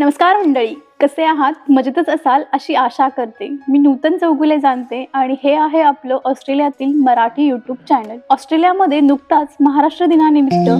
नमस्कार मंडळी कसे आहात? मजेतच असाल अशी आशा करते. मी नूतन चौगुले जाणते आणि हे आहे आपलं ऑस्ट्रेलियातील मराठी यूट्यूब चॅनल ऑस्ट्रेलियामध्ये नुकताच महाराष्ट्र दिनानिमित्त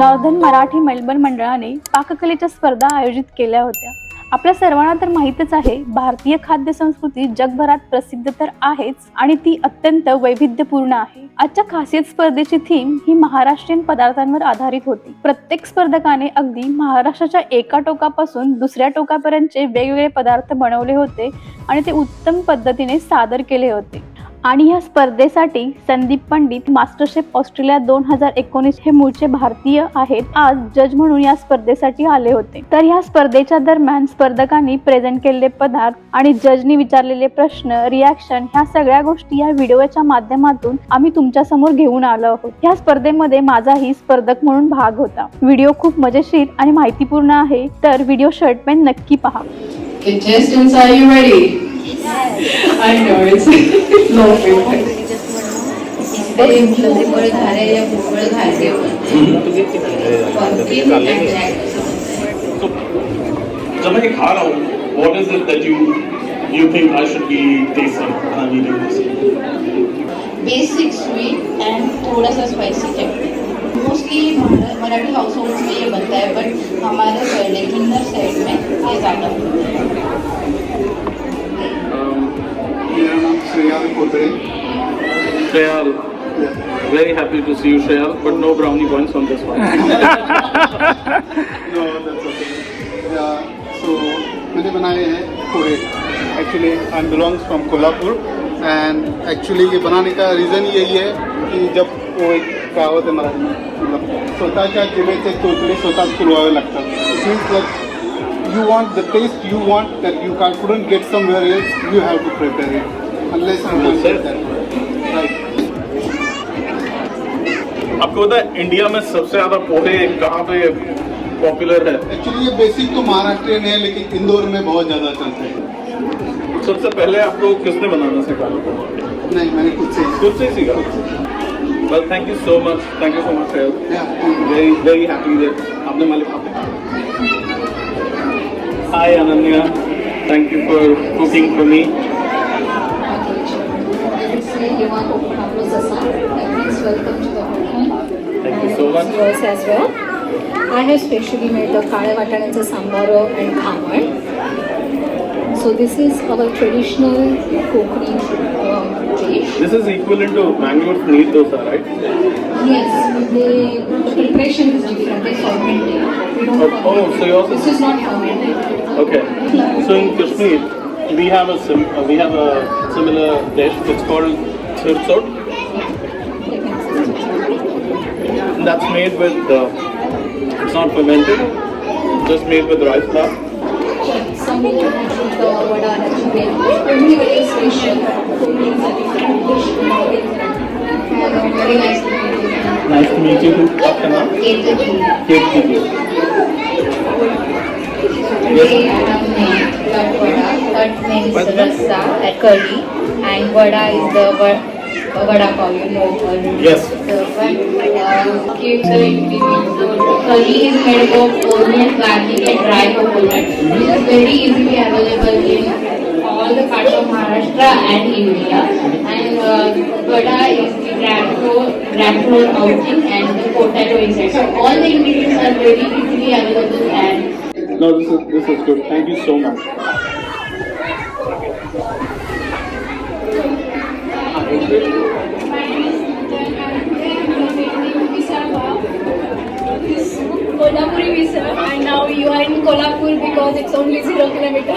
नॉर्दर्न मराठी मेलबर्न मंडळाने पाककलेच्या स्पर्धा आयोजित केल्या होत्या. आपल्या सर्वांना तर माहीतच आहे भारतीय खाद्य संस्कृती जगभरात प्रसिद्ध तर आहेच आणि ती अत्यंत वैविध्यपूर्ण आहे. आजच्या खासियत स्पर्धेची थीम ही महाराष्ट्रीयन पदार्थांवर आधारित होती. प्रत्येक स्पर्धकाने अगदी महाराष्ट्राच्या एका टोकापासून दुसऱ्या टोकापर्यंतचे वेगवेगळे पदार्थ बनवले होते आणि ते उत्तम पद्धतीने सादर केले होते. आणि ह्या स्पर्धेसाठी संदीप पंडित मास्टरशेफ ऑस्ट्रेलिया दोन हजार एकोणीस हे मूळचे भारतीय आहेत. आज जज म्हणून या स्पर्धेसाठी आले होते. तर ह्या स्पर्धेच्या दरम्यान स्पर्धकांनी प्रेझेंट केलेले पदार्थ आणि जजनी विचारलेले प्रश्न रिॲक्शन ह्या सगळ्या गोष्टी या व्हिडिओच्या माध्यमातून आम्ही तुमच्यासमोर घेऊन आलो आहोत. ह्या स्पर्धेमध्ये माझाही स्पर्धक म्हणून भाग होता. व्हिडिओ खूप मजेशीर आणि माहितीपूर्ण आहे. तर व्हिडिओ शर्ट पॅन नक्की पहा. I know it's no favorite. Bhopal धारे pumpkin and jack. जब मैं खा रहा हूँ what is it that you you think I should be tasting when I'm eating this? Basic sweet and थोड़ा सा spicy चटनी मोस्टली मराठी हाउस होल्ड में ये बनता है बट हमारे किन्नर साइड में ये ज़्यादा बनता है Shreyal Kotre Shreyal, very happy to see you Shreyal, but no brownie points on this one. No that's okay so मैंने बनाए हैं pohe actually I belongs from Kolhapur and actually ये बनाने का रीज़न यही है की जब वो एक कहावत आहे मराठी मतलब स्वतःच्या जिभेचे चोचले स्वतःच पुरवावे लागतात means that you want the taste you want that you can, couldn't get somewhere else, you have to prepare it. आपको पता है इंडिया में सबसे ज़्यादा पोहे कहाँ पे पॉपुलर है? एक्चुअली ये बेसिक तो महाराष्ट्रियन है लेकिन इंदौर में बहुत ज़्यादा चलते हैं। सबसे पहले आपको किसने बनाना सिखाया नहीं मैंने खुद से खुद से सीखा? Well thank you so much thank you so much. Very very happy that आपने मालिक hi Ananya thank you for cooking for me welcome to the Hokkaido. Thank you so much. Yours as well. I have specially made the kale vatanancha sambaro and khaman. So this is our traditional um, dish. This is equivalent to Mangalore neer dosa, right? Yes, the, preparation is different. They ferment it. Oh, oh, so you also This is not fermented. Okay. So in Kashmir, we have a sim- uh, we have a similar dish. It's called that's made with, uh, it's not fermented, just made with rice flour. Nice to meet you, Apkana. Kirti. Yes. Vada, that means rasa, that curry, and vada is the vada pav, you know. or- Yes. The one uh, ingredients. So, curry is made of onion, garlic, and dry coconut. It is very easily available in all the parts of Maharashtra and India. And uh, vada is the gram flour, outing, and the potato inside. So all the ingredients are very easily available and No, this is this is good. Thank you so much. Kolhapuri Visa and now you are in Kolhapur because it's only zero kilometer.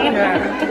Yeah.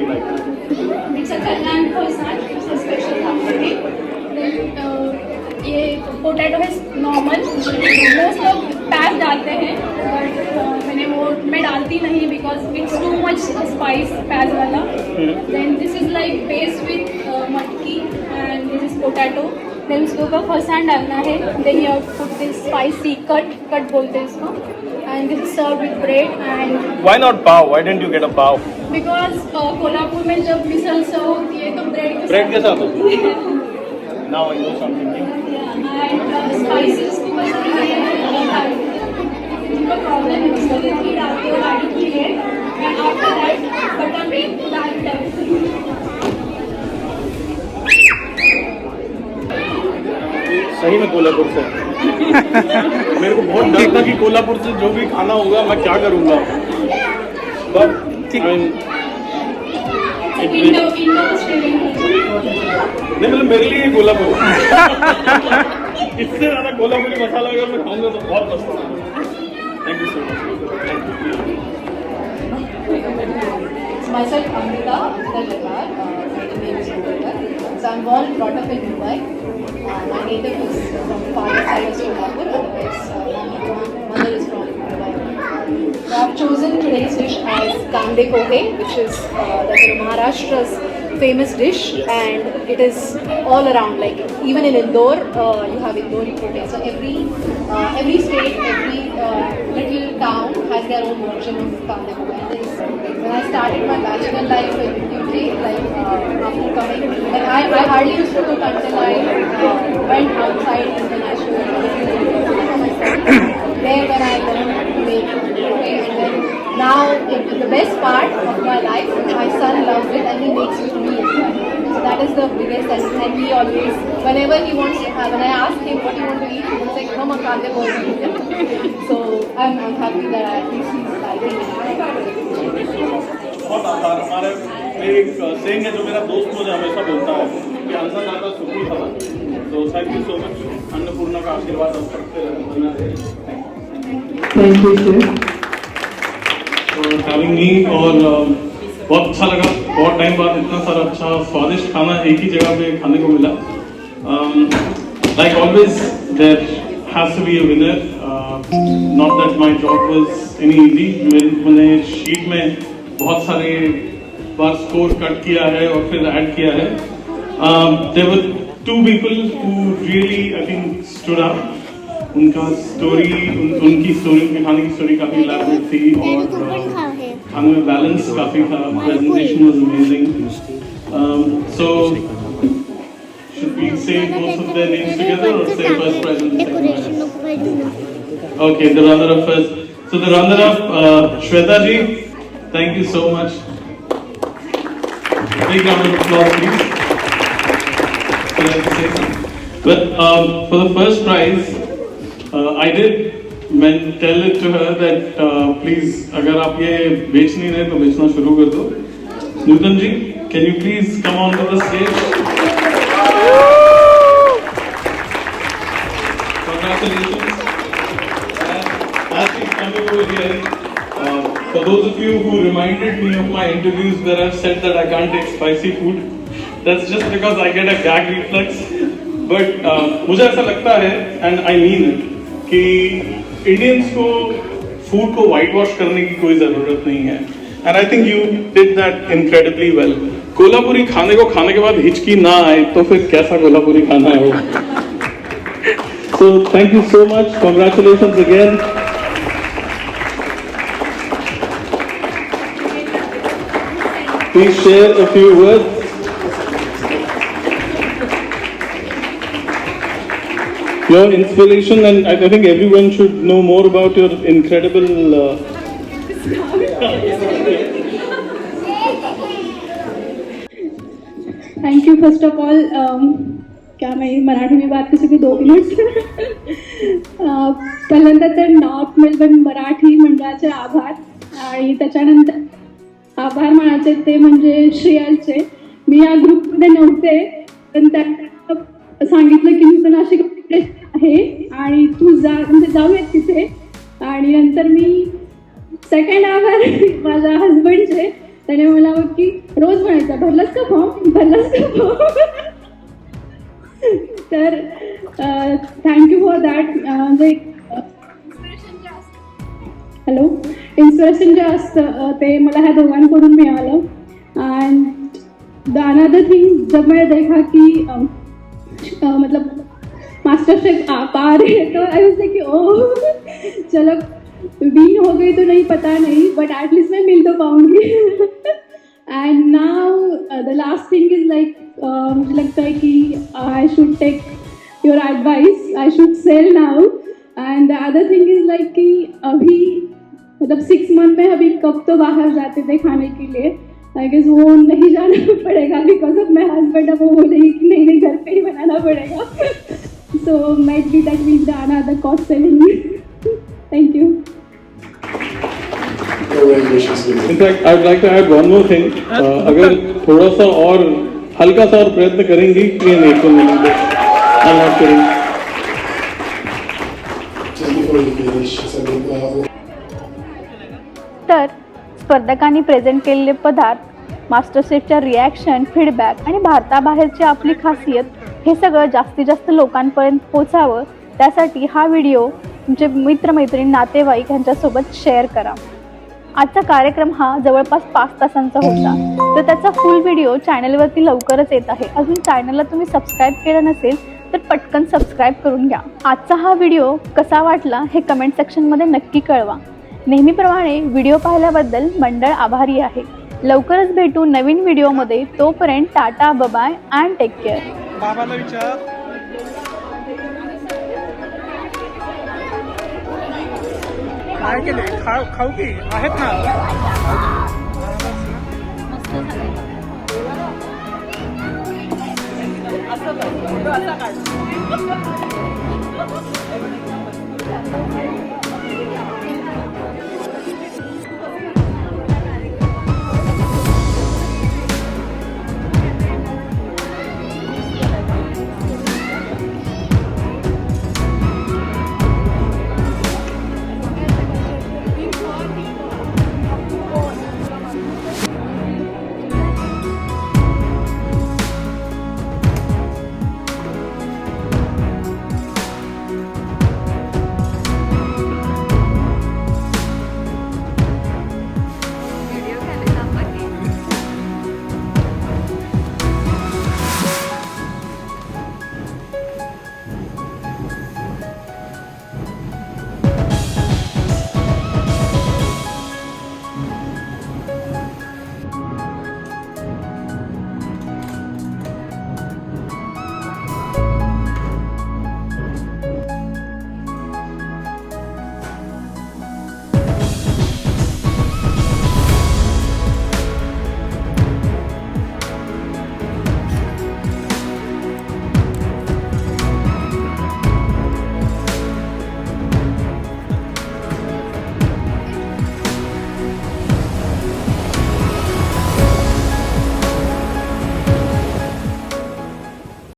नहीं because it's too much spice पैस वाला then this is like based with matki and this is potato then उसके ऊपर फरसान डालना है then you put this spicy cut कट बोलते हैं इसको and this is serve with bread and Why not pav? Why didn't you get a pav? Because Kolhapur में जब मिसल सर्व होती है तो ब्रेड Bread के साथ होती Now I know something new. And spices की बस जिनका प्रॉब्लम है उसको भी डालते हो गाड़ी की है एंड आफ्टर दैट बटर में डाल सही में कोल्हापुर से। मेरे को बहुत डर था कि कोल्हापुर से जो भी खाना होगा मैं क्या करूँगा? बट इंडो ऑस्ट्रेलियन नहीं मतलब मेरे लिए ही कोल्हापुर। इससे ज़्यादा कोल्हापुरी मसाला अगर मैं खाऊँगा तो बहुत मस्त Thank you so much. So myself, Amrita, Amrita Jatar, uh, name is Amrita. So I'm born and brought up in Mumbai. Uh, my native is from Maharashtra. from otherwise uh, my mother is from Mumbai. So I've chosen today's dish as Kande Kohe, which is uh, that's Maharashtra's famous dish and it is all around like even in Indore uh, you have Indori pohe so every uh, every state every uh, little town has their own version of Kande pohe and this, when I started my bachelor life in UK like uh, after coming and I, I hardly used to cook until I always whenever he wants to have when I ask him what you want to eat he will say mama kande boy so I'm, I'm happy that at least he's liking it बहुत आभार हमारे मेरी एक सेंग है जो मेरा दोस्त मुझे हमेशा बोलता है कि अन्नदाता सुखी भला तो thank you so much Annapurna का आशीर्वाद हम सबसे रहे Thank you, sir. For having me और um, बहुत अच्छा लगा। बहुत टाइम बाद इतना सारा अच्छा स्वादिष्ट खाना एक ही जगह पे खाने को मिला। Like always there has be a winner not that my job was any easy मैंने शीट में बहुत सारे बार स्कोर कट किया है और फिर ऐड किया है। There were two people who really I think stood up उनका स्टोरी उन, उनकी स्टोरी उनके खाने की स्टोरी काफी इलाबोरेट थी और uh, खाने में बैलेंस काफी था presentation was amazing so should we say both of their names together or say first present second last? okay the runner up first so the runner up uh, Shweta ji thank you so much big round of applause please Would you like to say something? But um, for the first prize, uh, I did men tell it to her that uh, please अगर आप ये बेच नहीं रहे तो बेचना शुरू कर दो Nutan ji congratulations and as she's coming over here uh, for those of you who reminded me of my interviews where I've said that I can't take spicy food that's just because I get a gag reflex but मुझे ऐसा लगता है and I mean it कि Indians को food को white wash करने की कोई ज़रूरत नहीं है। And I think you did that incredibly well Kolhapuri खाने को खाने के बाद हिचकी ना आए तो फिर कैसा कोल्हापुरी खाना है वो? So thank you so much congratulation again Please share a few words. Your inspiration, and I, think everyone should know more about your incredible. Uh, thank you first of all क्या मैं मराठी में बात कर सकती दो मिनिट पहिल्यांदा तर north Melbourne Marathi मंडळाचे आभार. आणि त्याच्यानंतर आभार मानायचे ते म्हणजे श्रेयालचे. मी या ग्रुपमध्ये नव्हते पण त्या सांगितलं की नूतन अशी competition आहे. आणि तू जा म्हणजे जाऊयात तिथे. आणि नंतर मी सेकंड आभार माझ्या हजबंडचे त्याने मला की रोज म्हणायचं भरलास का फॉर्म भरलास का फॉर्म तर थँक्यू फॉर दॅट म्हणजे हॅलो? इन्स्पिरेशन जे असतं ते मला ह्या दोघांकडून मिळालं. अँड द अनदर थिंग जब मैं देखा की मतलब मास्टर शेफ आ रहे हैं। तो आई वाज लाइक ओ चलो बीन हो गई तो नहीं, पता नहीं बट एटलीस्ट मैं मिल तो पाऊँगी. And now the last thing is like मुझे लगता है कि I should take your advice I should sell now and the other thing is like कि अभी मतलब सिक्स मंथ में अभी कब तो बाहर जाते थे खाने के लिए। आई गेस वो नहीं जाना पड़ेगा बिकॉज़ ऑफ़ माई हस्बैंड अब वो बोलेगी कि नहीं नहीं, घर पे ही बनाना पड़ेगा। So might be that will the another cost selling thank you in fact, I would like to add one more thing. Uh, अगर थोड़ा सा और हल्का सा और प्रयत्न करेंगी तो you finish, something, uh, तर स्पर्धकांनी प्रेझेंट केलेले पदार्थ मास्टरशेफच्या रिॲक्शन फीडबॅक आणि भारताबाहेरची आपली खासियत हे सगळं जास्तीत जास्त लोकांपर्यंत पोचावं त्यासाठी हा व्हिडिओ तुमचे मित्रमैत्रीण नातेवाईक यांच्यासोबत शेअर करा. आजचा कार्यक्रम हा जवळपास पाच तासांचा होता. तर त्याचा फुल व्हिडिओ चॅनलवरती लवकरच येत आहे. अजून चॅनलला तुम्ही सबस्क्राईब केलं नसेल तर पटकन सबस्क्राईब करून घ्या. आजचा हा व्हिडिओ कसा वाटला हे कमेंट सेक्शनमध्ये नक्की कळवा. नेहमीप्रमाणे व्हिडिओ पाहिल्याबद्दल मंडळ आभारी आहे. लवकरच भेटू नवीन व्हिडिओमध्ये. तोपर्यंत tata bye bye and take care बाबाला विचार. काय केले खाऊ खाऊ की? आहेत ना? असं असं